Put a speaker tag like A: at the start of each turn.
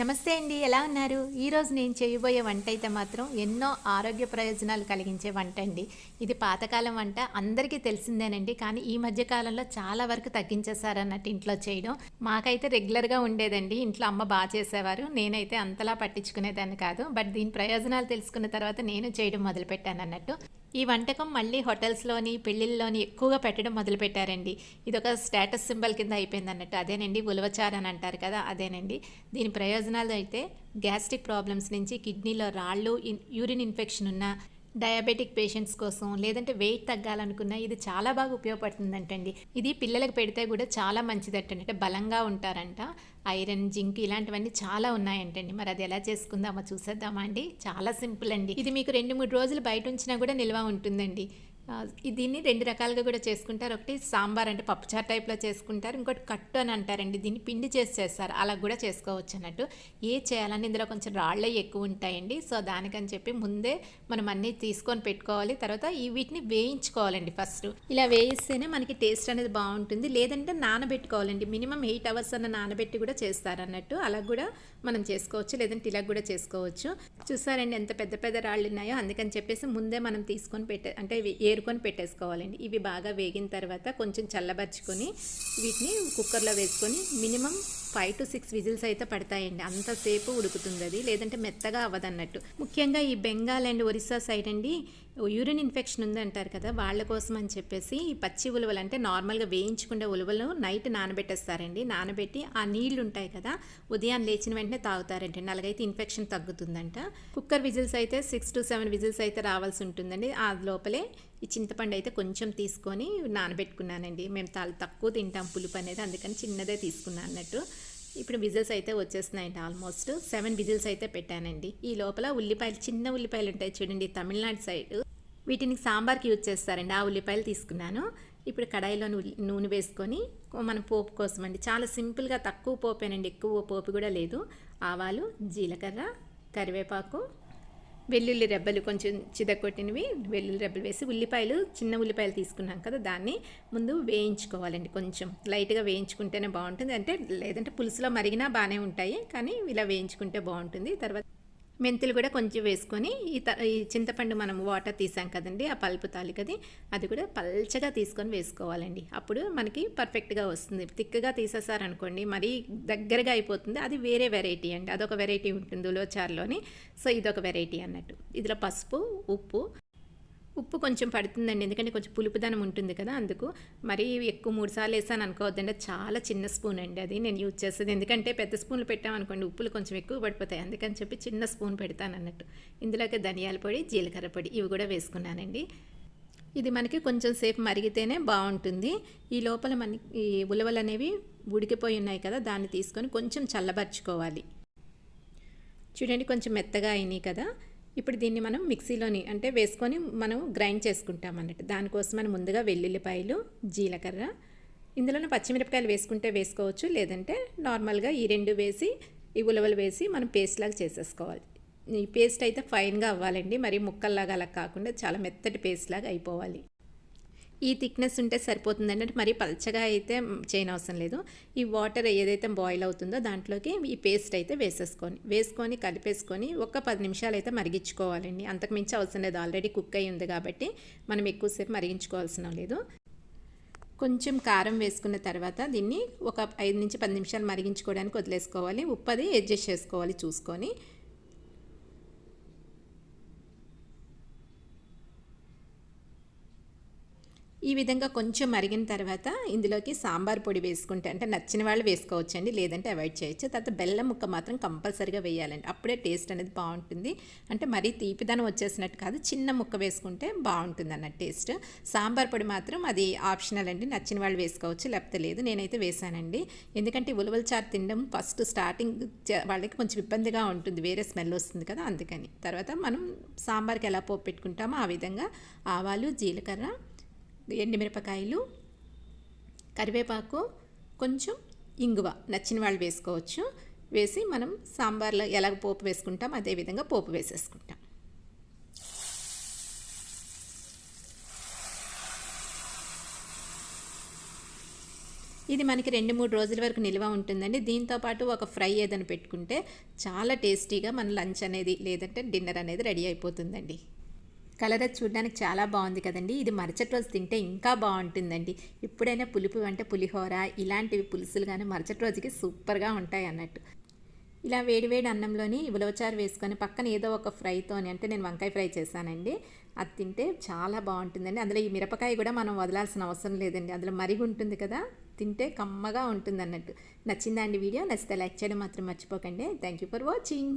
A: నమస్తే అండి ఎలా ఉన్నారు? ఈరోజు నేను చేయబోయే వంట అయితే మాత్రం ఎన్నో ఆరోగ్య ప్రయోజనాలు కలిగించే వంట అండి. ఇది పాతకాలం వంట అందరికీ తెలిసిందేనండి. కానీ ఈ మధ్య కాలంలో చాలా వరకు తగ్గించేశారన్నట్టు ఇంట్లో చేయడం. మాకైతే రెగ్యులర్గా ఉండేదండి. ఇంట్లో అమ్మ బాగా చేసేవారు. నేనైతే అంతలా పట్టించుకునేదాన్ని కాదు. బట్ దీని ప్రయోజనాలు తెలుసుకున్న తర్వాత నేను చేయడం మొదలుపెట్టాను అన్నట్టు. ఈ వంటకం మళ్ళీ హోటల్స్లోని పెళ్ళిళ్ళలోని ఎక్కువగా పెట్టడం మొదలుపెట్టారండి. ఇది ఒక స్టేటస్ సింబల్ కింద అయిపోయింది అన్నట్టు అదేనండి ఉలవచారు అని అంటారు కదా అదేనండి. దీని ప్రయోజనాలు అయితే గ్యాస్ట్రిక్ ప్రాబ్లమ్స్ నుంచి కిడ్నీలో రాళ్ళు ఇన్- యూరిన్ ఇన్ఫెక్షన్ ఉన్న డయాబెటిక్ పేషెంట్స్ కోసం లేదంటే వెయిట్ తగ్గాలనుకున్నా ఇది చాలా బాగా ఉపయోగపడుతుందంటండి. ఇది పిల్లలకు పెడితే కూడా చాలా మంచిదటండి. అంటే బలంగా ఉంటారంట. ఐరన్ జింక్ ఇలాంటివన్నీ చాలా ఉన్నాయంటండి. మరి అది ఎలా చేసుకుందామో చూసేద్దామా అండి. చాలా సింపుల్ అండి. ఇది మీకు రెండు మూడు రోజులు బయట ఉంచినా కూడా నిల్వ ఉంటుందండి. దీన్ని రెండు రకాలుగా కూడా చేసుకుంటారు. ఒకటి సాంబార్ అంటే పప్పుచారు టైప్లో చేసుకుంటారు. ఇంకోటి కట్టు అని అంటారండి. దీన్ని పిండి చేసి చేస్తారు. అలా కూడా చేసుకోవచ్చు అన్నట్టు. ఏ చేయాలని ఇందులో కొంచెం రాళ్ళే ఎక్కువ ఉంటాయండి. సో దానికని చెప్పి ముందే మనం అన్నీ తీసుకొని పెట్టుకోవాలి. తర్వాత ఈ వీటిని వేయించుకోవాలండి ఫస్ట్. ఇలా వేయిస్తేనే మనకి టేస్ట్ అనేది బాగుంటుంది. లేదంటే నానబెట్టుకోవాలండి. మినిమం ఎయిట్ అవర్స్ అన్న నానబెట్టి కూడా చేస్తారు అన్నట్టు. అలా కూడా మనం చేసుకోవచ్చు. లేదంటే ఇలా కూడా చేసుకోవచ్చు. చూసారండి ఎంత పెద్ద పెద్ద రాళ్ళు ఉన్నాయో. అందుకని చెప్పేసి ముందే మనం తీసుకొని పెట్టే అంటే ఏ ఏరుకొని పెట్టేసుకోవాలండి. ఇవి బాగా వేగిన తర్వాత కొంచెం చల్లబరుచుకొని వీటిని కుక్కర్లో వేసుకొని minimum five to six whistles అయితే పడతాయండి. అంతసేపు ఉడుకుతుంది అది. లేదంటే మెత్తగా అవ్వదన్నట్టు. ముఖ్యంగా ఈ బెంగాల్ అండ్ ఒరిస్సా సైడ్ అండి యూరిన్ ఇన్ఫెక్షన్ ఉంది అంటారు కదా వాళ్ళ కోసం అని చెప్పేసి ఈ పచ్చి ఉలువలు అంటే నార్మల్గా వేయించుకునే ఉలువలు నైట్ నానబెట్టేస్తారండి. నానబెట్టి ఆ నీళ్ళు ఉంటాయి కదా ఉదయం లేచిన వెంటనే తాగుతారండి. అలాగైతే ఇన్ఫెక్షన్ తగ్గుతుందంట. కుక్కర్ విజిల్స్ అయితే సిక్స్ టు సెవెన్ విజిల్స్ అయితే రావాల్సి ఉంటుందండి. ఆ లోపలే ఈ చింతపండు అయితే కొంచెం తీసుకొని నానబెట్టుకున్నానండి. మేము చాలా తక్కువ తింటాం పులుపు అనేది అందుకని చిన్నదే తీసుకున్నాను అన్నట్టు. ఇప్పుడు విజిల్స్ అయితే వచ్చేస్తున్నాయండి ఆల్మోస్ట్. సెవెన్ విజిల్స్ అయితే పెట్టానండి. ఈ లోపల ఉల్లిపాయలు చిన్న ఉల్లిపాయలు ఉంటాయి చూడండి తమిళనాడు సైడ్. వీటిని సాంబార్కి యూజ్ చేస్తారండి. ఆ ఉల్లిపాయలు తీసుకున్నాను. ఇప్పుడు కడాయిలో నూనె వేసుకొని మన పోపు కోసం అండి. చాలా సింపుల్గా తక్కువ పోపేనండి. ఎక్కువ పోపు కూడా లేదు. ఆవాలు జీలకర్ర కరివేపాకు వెల్లుల్లి రెబ్బలు కొంచెం చిదకొట్టినవి వెల్లుల్లి రెబ్బలు వేసి ఉల్లిపాయలు చిన్న ఉల్లిపాయలు తీసుకున్నాం కదా దాన్ని ముందు వేయించుకోవాలండి కొంచెం. లైట్గా వేయించుకుంటేనే బాగుంటుంది. అంటే లేదంటే పులుసులో మరిగినా బాగానే ఉంటాయి కానీ ఇలా వేయించుకుంటే బాగుంటుంది. తర్వాత మెంతులు కూడా కొంచెం వేసుకొని ఈ త ఈ చింతపండు మనం వాటర్ తీసాం కదండి ఆ పల్పు తాలికది అది కూడా పల్చగా తీసుకొని వేసుకోవాలండి. అప్పుడు మనకి పర్ఫెక్ట్గా వస్తుంది. తిక్కగా తీసేసారనుకోండి మరీ దగ్గరగా అయిపోతుంది. అది వేరే వెరైటీ అండి. అదొక వెరైటీ ఉంటుంది ఉలవచారులోని సో ఇదొక వెరైటీ అన్నట్టు. ఇందులో పసుపు ఉప్పు ఉప్పు కొంచెం పడుతుందండి. ఎందుకంటే కొంచెం పులుపుదనం ఉంటుంది కదా అందుకు. మరీ ఎక్కువ మూడు సార్లు వేసాను అనుకోవద్దండి. చాలా చిన్న స్పూన్ అండి అది నేను యూజ్ చేసేది. ఎందుకంటే పెద్ద స్పూన్లు పెట్టామనుకోండి ఉప్పులు కొంచెం ఎక్కువ పడిపోతాయి. అందుకని చెప్పి చిన్న స్పూన్ పెడతాను అన్నట్టు. ఇందులోకి ధనియాల పొడి జీలకర్ర పొడి ఇవి కూడా వేసుకున్నానండి. ఇది మనకి కొంచెం సేపు మరిగితేనే బాగుంటుంది. ఈ లోపల మనకి ఈ ఉలవలు అనేవి ఉడికిపోయి ఉన్నాయి కదా దాన్ని తీసుకొని కొంచెం చల్లబరుచుకోవాలి. చూడండి కొంచెం మెత్తగా అయినాయి కదా. ఇప్పుడు దీన్ని మనం మిక్సీలోని అంటే వేసుకొని మనం గ్రైండ్ చేసుకుంటాం అన్నట్టు. దానికోసం మనం ముందుగా వెల్లుల్లిపాయలు జీలకర్ర ఇందులోనే పచ్చిమిరపకాయలు వేసుకుంటే వేసుకోవచ్చు లేదంటే నార్మల్గా ఈ రెండు వేసి ఈ ఉలవలు వేసి మనం పేస్ట్ లాగా చేసేసుకోవాలి. ఈ పేస్ట్ అయితే ఫైన్గా అవ్వాలండి మరి ముక్కల్లాగా అలా కాకుండా చాలా మెత్తటి పేస్ట్ లాగా అయిపోవాలి. ఈ థిక్నెస్ ఉంటే సరిపోతుంది అంటే మరీ పల్చగా అయితే చేయని అవసరం లేదు. ఈ వాటర్ ఏదైతే బాయిల్ అవుతుందో దాంట్లోకి ఈ పేస్ట్ అయితే వేసేసుకొని వేసుకొని కలిపేసుకొని ఒక పది నిమిషాలు అయితే మరిగించుకోవాలండి. అంతకు మించి అవసరం లేదు. ఆల్రెడీ కుక్ అయి ఉంది కాబట్టి మనం ఎక్కువసేపు మరిగించుకోవాల్సిన లేదు. కొంచెం కారం వేసుకున్న తర్వాత దీన్ని ఒక ఐదు నుంచి పది నిమిషాలు మరిగించుకోవడానికి వదిలేసుకోవాలి. ఉప్పు అది అడ్జస్ట్ చేసుకోవాలి చూసుకొని. ఈ విధంగా కొంచెం మరిగిన తర్వాత ఇందులోకి సాంబార్ పొడి వేసుకుంటే అంటే నచ్చిన వాళ్ళు వేసుకోవచ్చండి లేదంటే అవాయిడ్ చేయొచ్చు. తర్వాత బెల్లం ముక్క మాత్రం కంపల్సరీగా వేయాలండి. అప్పుడే టేస్ట్ అనేది బాగుంటుంది. అంటే మరీ తీపిదనం వచ్చేసినట్టు కాదు చిన్న ముక్క వేసుకుంటే బాగుంటుంది అన్నట్టు టేస్ట్. సాంబార్ పొడి మాత్రం అది ఆప్షనల్ అండి. నచ్చిన వాళ్ళు వేసుకోవచ్చు లేకపోతే లేదు. నేనైతే వేసానండి. ఎందుకంటే ఉలవల చారు తినడం ఫస్ట్ స్టార్టింగ్ వాళ్ళకి కొంచెం ఇబ్బందిగా ఉంటుంది. వేరే స్మెల్ వస్తుంది కదా అందుకని. తర్వాత మనం సాంబార్కి ఎలా పోపు పెట్టుకుంటామో ఆ విధంగా ఆవాలు జీలకర్ర ఎండుమిరపకాయలు కరివేపాకు కొంచెం ఇంగువ నచ్చిన వాళ్ళు వేసుకోవచ్చు. వేసి మనం సాంబార్లో ఎలాగ పోపు వేసుకుంటాం అదే విధంగా పోపు వేసేసుకుంటాం. ఇది మనకి రెండు మూడు రోజుల వరకు నిల్వ ఉంటుందండి. దీంతో పాటు ఒక ఫ్రై ఏదైనా పెట్టుకుంటే చాలా టేస్టీగా మన లంచ్ అనేది లేదంటే డిన్నర్ అనేది రెడీ అయిపోతుందండి. కలర్ అది చూడడానికి చాలా బాగుంది కదండి. ఇది మరుసటి రోజు తింటే ఇంకా బాగుంటుందండి. ఎప్పుడైనా పులుపు అంటే పులిహోర ఇలాంటివి పులుసులు కానీ మరుసటి రోజుకి సూపర్గా ఉంటాయి అన్నట్టు. ఇలా వేడివేడి అన్నంలోని ఉలవచారు వేసుకొని పక్కన ఏదో ఒక ఫ్రైతోని అంటే నేను వంకాయ ఫ్రై చేశానండి. అది తింటే చాలా బాగుంటుందండి. అందులో ఈ మిరపకాయ కూడా మనం వదలాల్సిన అవసరం లేదండి. అందులో మరిగి ఉంటుంది కదా తింటే కమ్మగా ఉంటుంది అన్నట్టు నచ్చిందా అండి వీడియో? నచ్చితే లైక్ చేయడం మాత్రం మర్చిపోకండి. Thank you for watching